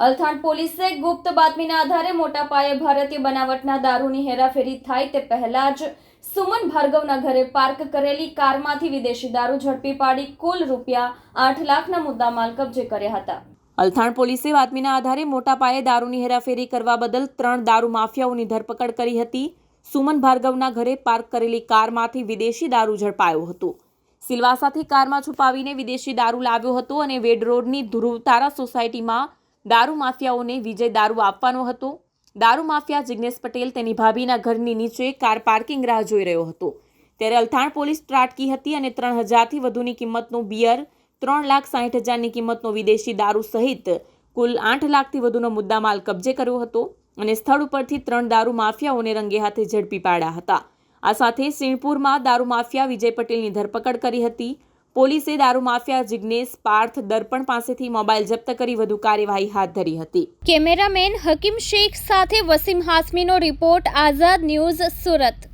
અલથાણ પોલીસે ગુપ્ત બાતમીના આધારે મોટા પાયે ભારતીય બનાવટના દારૂની હેરાફેરી થાય તે પહેલા જ સુમન ભાર્ગવના ઘરે પાર્ક કરેલી કારમાંથી વિદેશી દારૂ ઝડપી પાડી કુલ રૂપિયા આઠ લાખના મુદ્દામાલ કબજે કર્યા હતા. અલથાણ પોલીસે બાતમીના આધારે મોટા પાયે દારૂની હેરાફેરી કરવા બદલ ત્રણ દારૂ માફિયાઓની ધરપકડ કરી હતી. સુમન ભાર્ગવના ઘરે પાર્ક કરેલી કારમાંથી વિદેશી દારૂ ઝડપાયો હતો. સિલવાસાથી કારમાં છુપાવીને વિદેશી દારૂ લાવ્યો હતો અને વેડ રોડની ધ્રુવતારા સોસાયટીમાં દારૂ માફિયાઓને વિજય દારૂ આપવાનો હતો. દારૂ માફિયા જિગ્નેશ પટેલ તેની ભાભીના ઘરની નીચે કાર પાર્કિંગ રાહ જોઈ રહ્યો હતો. ત્યારે અલથાણ પોલીસ ત્રાટકી હતી અને ત્રણ હજારથી વધુની કિંમતનું બિયર, ત્રણ લાખ સાહીઠ હજારની કિંમતનો વિદેશી દારૂ સહિત કુલ આઠ લાખથી વધુનો મુદ્દામાલ કબજે કર્યો હતો અને સ્થળ ઉપરથી ત્રણ દારૂ માફિયાઓને રંગે હાથે ઝડપી પાડ્યા હતા. આ સાથે સિંહપુરમાં દારૂ માફિયા વિજય પટેલની ધરપકડ કરી હતી. પોલીસે દારૂ માફિયા જિગ્નેશ પાર્થ દર્પણ પાસેથી મોબાઈલ જપ્ત કરી વધુ કાર્યવાહી હાથ ધરી હતી. કેમેરામેન હકીમ શેખ સાથે વસીમ હાસમીનો રિપોર્ટ, આઝાદ ન્યૂઝ સુરત.